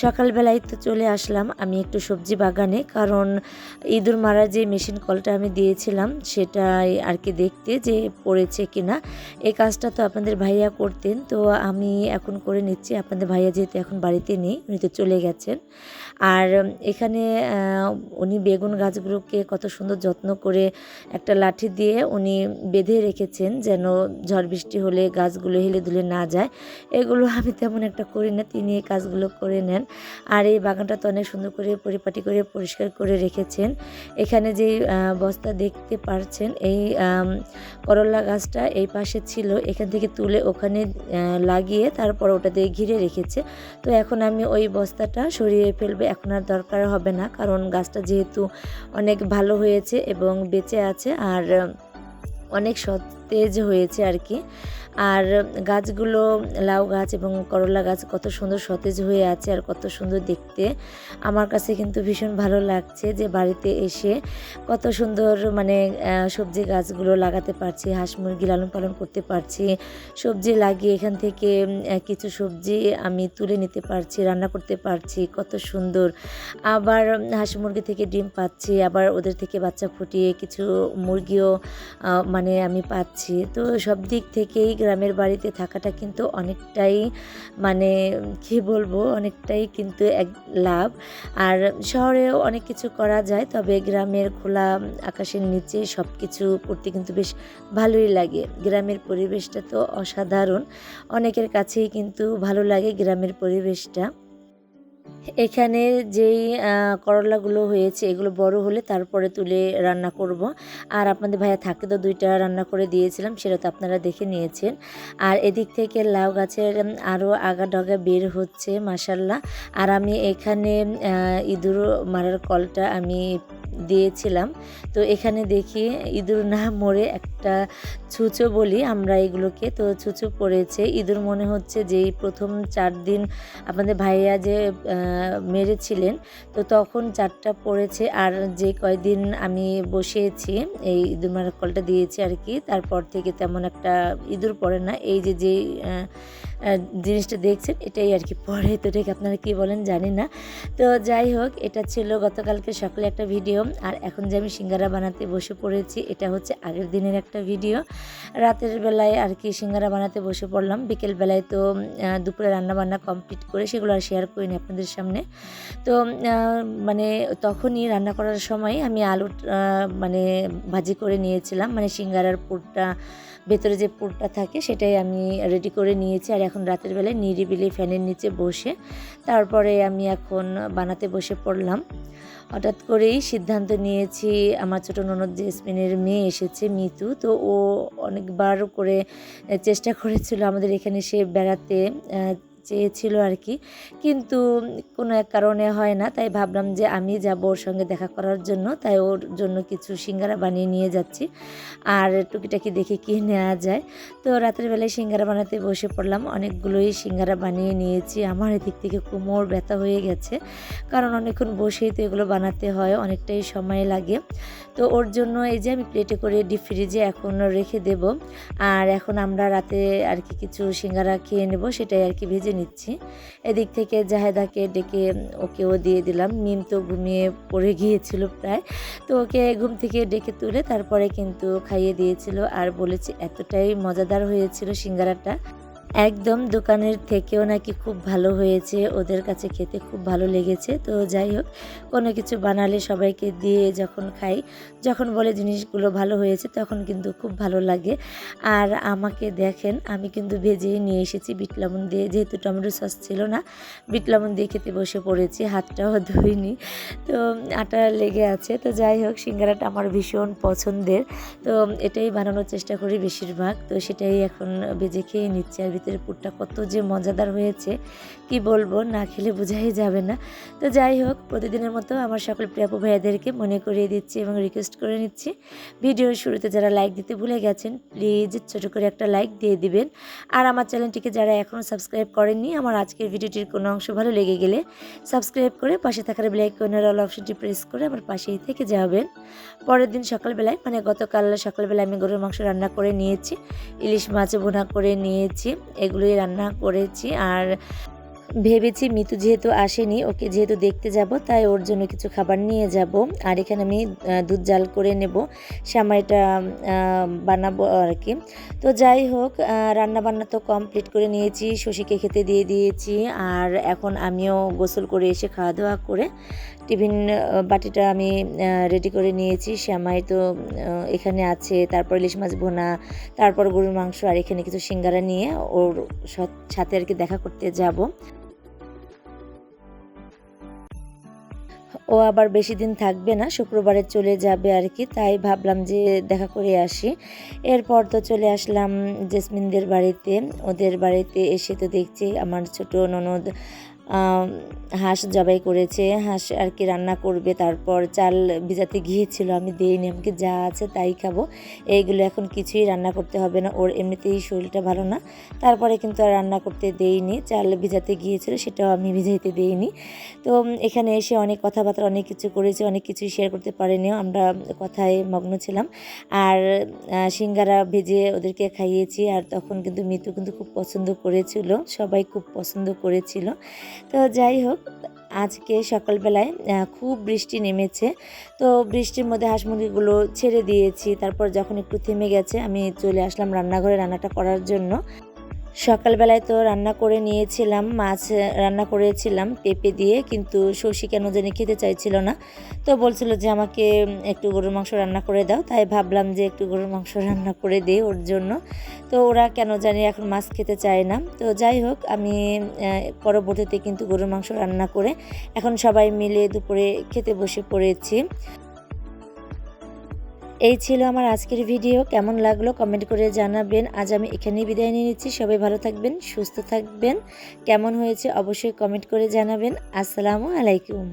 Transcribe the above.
সকালবেলায় তো চলে আসলাম আমি একটু সবজি বাগানে, কারণ ইঁদুর মারার যে মেশিন কলটা আমি দিয়েছিলাম সেটাই আর কি দেখতে যে পড়েছে কিনা। এই কাজটা তো আপনাদের ভাইয়া করতেন, তো আমি এখন করে নিচ্ছি। আপনাদের ভাইয়া যেহেতু এখন বাড়িতে নেই, উনি তো চলে গেছেন। আর এখানে উনি বেগুন গাছগুলোকে কত সুন্দর যত্ন করে একটা লাঠি দিয়ে উনি বেঁধে রেখেছেন যেন ঝড় বৃষ্টি হলে গাছগুলো হেলে দুলে না যায়। এগুলো আমি তেমন একটা করি না, তিনি এই কাজগুলো করে নেন। আর এই বাগানটা তো অনেক সুন্দর করে পরিপাটি করে পরিষ্কার করে রেখেছেন। এখানে যে বস্তা দেখতে পারছেন, এই করলা গাছটা এই পাশে ছিল। এখান থেকে তুলে ওখানে লাগিয়ে তারপর ওটা দিয়ে ঘিরে রেখেছে। তো এখন আমি ওই বস্তাটা সরিয়ে ফেলবে। এখন আর দরকার হবে না, কারণ গাছটা যেহেতু অনেক ভালো হয়েছে এবং বেঁচে আছে। আর, অনেক সতেজ হয়েছে আর কি। আর গাছগুলো, লাউ গাছ এবং করলা গাছ কত সুন্দর সতেজ হয়ে আছে আর কত সুন্দর দেখতে। আমার কাছে কিন্তু ভীষণ ভালো লাগছে যে বাড়িতে এসে কত সুন্দর মানে সবজি গাছগুলো লাগাতে পারছি, হাঁস মুরগি লালন পালন করতে পারছি। সবজি লাগিয়ে এখান থেকে কিছু সবজি আমি তুলে নিতে পারছি, রান্না করতে পারছি, কত সুন্দর। আবার হাঁস মুরগি থেকে ডিম পাচ্ছি, আবার ওদের থেকে বাচ্চা ফুটিয়ে কিছু মুরগিও মানে আমি পাচ্ছি। তো সব দিক থেকেই গ্রামের বাড়িতে থাকাটা কিন্তু অনেকটাই মানে কি বলব, অনেকটাই কিন্তু এক লাভ। আর শহরেও অনেক কিছু করা যায়, তবে গ্রামের খোলা আকাশের নিচে সব কিছু করতে কিন্তু বেশ ভালোই লাগে। গ্রামের পরিবেশটা তো অসাধারণ। অনেকের কাছেই কিন্তু ভালো লাগে গ্রামের পরিবেশটা। এখানে যেই করলাগুলো হয়েছে, এগুলো বড় হলে তারপরে তুলে রান্না করব। আর আপনাদের ভাইয়া থাকে তো দুইটা রান্না করে দিয়েছিলাম, সেটা তো আপনারা দেখে নিয়েছেন। আর এদিক থেকে লাউ গাছের আরও আগা ডগা বের হচ্ছে মাসাল্লাহ আর আমি এখানে ইঁদুর মারার কলটা আমি দিয়েছিলাম। তো এখানে দেখি ইঁদুর না মরে একটা ছুঁচো বলি আমরা এগুলোকে। তো ছুঁচো পড়েছে। ইঁদুর মনে হচ্ছে যেই প্রথম চার দিন আমাদের ভাইয়া যে মেরেছিলেন, তো তখন চারটা পড়েছে। আর যে কয়দিন আমি বসিয়েছি, এই ইঁদুর মারার কলটা দিয়েছি আর কি, তারপর থেকে তেমন একটা ইঁদুর পড়ে না। এই যে যে জিনিসটা দেখছেন, এটাই আর কি পরে। তো ঠিক আপনারা কি বলেন জানি না। তো যাই হোক, এটা ছিল গতকালকে সকালে একটা ভিডিও। আর এখন যে আমি সিঙ্গারা বানাতে বসে পড়েছি, এটা হচ্ছে আগের দিনের একটা ভিডিও। রাতের বেলায় আর কি সিঙ্গারা বানাতে বসে পড়লাম। বিকেল বেলায় তো দুপুরে রান্না বান্না কমপ্লিট করে সেগুলো আর শেয়ার করিনি আপনাদের সামনে। তো মানে তখনই রান্না করার সময় আমি আলু মানে ভাজি করে নিয়েছিলাম। মানে সিঙ্গারার পুরটা ভেতরে যে পুরটা থাকে সেটাই আমি রেডি করে নিয়েছি। আর এখন রাতের বেলায় নিরিবিলি ফ্যানের নিচে বসে তারপরে আমি এখন বানাতে বসে পড়লাম। হঠাৎ করেই সিদ্ধান্ত নিয়েছি, আমার ছোটো ননদ জেসমিনের মেয়ে এসেছে, মিতু। তো ও অনেকবার করে চেষ্টা করেছিল আমাদের এখানে সে বেড়াতে চেয়েছিল আর কি। কিন্তু কোনো এক কারণে হয় না, তাই ভাবলাম যে আমি যাব ওর সঙ্গে দেখা করার জন্য, তাই ওর জন্য কিছু সিঙ্গারা বানিয়ে নিয়ে যাচ্ছি। আর টুকিটাকি দেখে কি নেওয়া যায়। তো রাতের বেলায় সিঙ্গারা বানাতে বসে পড়লাম, অনেকগুলোই সিঙ্গারা বানিয়ে নিয়েছি। আমার এদিক থেকে কোমর ব্যথা হয়ে গেছে, কারণ অনেকক্ষণ বসেই তো এগুলো বানাতে হয়, অনেকটাই সময় লাগে। তো ওর জন্য এই যে আমি প্লেটে করে ডিপ ফ্রিজে এখন রেখে দেব। আর এখন আমরা রাতে আর কি কিছু সিঙ্গারা খেয়ে নেব, সেটাই আর কি ভেজে নিচ্ছি। এদিক থেকে জাহেদাকে ডেকে ওকেও দিয়ে দিলাম। মিম তো ঘুমিয়ে পড়ে গিয়েছিল প্রায়। তো ওকে ঘুম থেকে ডেকে তুলে তারপরে কিন্তু খাইয়ে দিয়েছিল। আর বলেছি, এতটাই মজাদার হয়েছিল সিঙ্গারাটা। একদম দোকানের থেকেও নাকি খুব ভালো হয়েছে, ওদের কাছে খেতে খুব ভালো লেগেছে। তো যাই হোক, কোনো কিছু বানালে সবাইকে দিয়ে যখন খাই, যখন বলে জিনিসগুলো ভালো হয়েছে তখন কিন্তু খুব ভালো লাগে। আর আমাকে দেখেন, আমি কিন্তু ভেজেই নিয়ে এসেছি বিট লবণ দিয়ে, যেহেতু টমেটো সস ছিল না, বিট লবণ দিয়ে খেতে বসে পড়েছি, হাতটাও ধুইনি। তো আটা লেগে আছে। তো যাই হোক, সিঙ্গারাটা আমার ভীষণ পছন্দের। তো এটাই বানানোর চেষ্টা করি বেশিরভাগ। তো সেটাই এখন ভেজে খেয়ে নিচ্ছি আর ভিতরে পুরটা কত যে মজাদার হয়েছে, কি বলব, না খেলে বোঝাই যাবে না। তো যাই হোক, প্রতিদিনের মতো আমার সকল প্রিয়াপু ভাইয়াদেরকে মনে করিয়ে দিচ্ছি এবং রিকোয়েস্ট করে নিচ্ছি। ভিডিওর শুরুতে যারা লাইক দিতে ভুলে গেছেন প্লিজ ছোটো করে একটা লাইক দিয়ে দিবেন। আর আমার চ্যানেলটিকে যারা এখনও সাবস্ক্রাইব করেননি, আমার আজকের ভিডিওটির কোনো অংশ ভালো লেগে গেলে সাবস্ক্রাইব করে পাশে থাকার ব্ল্যাক কর্নার অল অপশনটি প্রেস করে আমার পাশেই থেকে যাবেন। পরের দিন সকালবেলায় মানে গতকাল সকালবেলায় আমি গরুর মাংস রান্না করে নিয়েছি, ইলিশ মাছ বোনা করে নিয়েছি এগুলোই রান্না করেছি আর ভেবেছি মিতু যেহেতু আসেনি ওকে যেহেতু দেখতে যাব তাই ওর জন্য কিছু খাবার নিয়ে যাব। আর এখানে আমি দুধ জাল করে নেব আহ, বানাবো আর কি। তো যাই হোক রান্না বান্না তো কমপ্লিট করে নিয়েছি শশীকে খেতে দিয়ে দিয়েছি আর এখন আমিও গোসল করে এসে খাওয়া দাওয়া করে টিফিন বাটিটা আমি রেডি করে নিয়েছি। শ্যামাই তো এখানে আছে। তারপর ইলিশ মাছ ভোনা, তারপর গরুর মাংস আর এখানে কিছু সিঙ্গারা নিয়ে ওর সাথে আর কি দেখা করতে যাব। ও আবার বেশি দিন থাকবে না, শুক্রবারে চলে যাবে আর কি। তাই ভাবলাম যে দেখা করে আসি। এরপর তো চলে আসলাম জেসমিনদের বাড়িতে। ওদের বাড়িতে এসে তো দেখছি আমার ছোট ননদ হাঁস জবাই করেছে, হাঁস আর কি রান্না করবে, তারপর চাল ভিজাতে গিয়েছিল, আমি দিইনি আমাকে যা আছে তাই খাব। এইগুলো এখন কিছুই রান্না করতে হবে না, ওর এমনিতেই শরীরটা ভালো না, তারপরে কিন্তু আর রান্না করতে দেইনি চাল ভিজাতে গিয়েছিল, সেটাও আমি ভিজাইতে দেইনি তো এখানে এসে অনেক কথাবার্তা, অনেক কিছু করেছি, অনেক কিছুই শেয়ার করতে পারিনিও আমরা কথায় মগ্ন ছিলাম। আর সিঙ্গারা ভেজে ওদেরকে খাইয়েছি, আর তখন কিন্তু মৃত্যু কিন্তু খুব পছন্দ করেছিল, সবাই খুব পছন্দ করেছিল। তো যাই হোক, আজকে সকালবেলায় খুব বৃষ্টি নেমেছে। তো বৃষ্টির মধ্যে হাঁস মুরগিগুলো ছেড়ে দিয়েছি। তারপর যখন একটু থেমে গেছে, আমি চলে আসলাম রান্নাঘরে রান্নাটা করার জন্য। সকালবেলায় তো রান্না করে নিয়েছিলাম, মাছ রান্না করেছিলাম পেঁপে দিয়ে, কিন্তু শশী কেন জানি খেতে চাইছিল না। তো বলছিল যে আমাকে একটু গরুর মাংস রান্না করে দাও, তাই ভাবলাম যে একটু গরুর মাংস রান্না করে দিই ওর জন্য। তো ওরা কেন জানি এখন মাছ খেতে চায় না। তো যাই হোক, আমি পরবর্তীতে কিন্তু গরুর মাংস রান্না করে এখন সবাই মিলে দুপুরে খেতে বসে পড়েছি। এই ছিল আমার আজকের ভিডিও। কেমন লাগল কমেন্ট করে জানাবেন। আজ আমি এখানেই বিদায় নিয়ে নিচ্ছি। সবাই ভালো থাকবেন, সুস্থ থাকবেন। কেমন হয়েছে অবশ্যই কমেন্ট করে জানাবেন। আসসালামু আলাইকুম।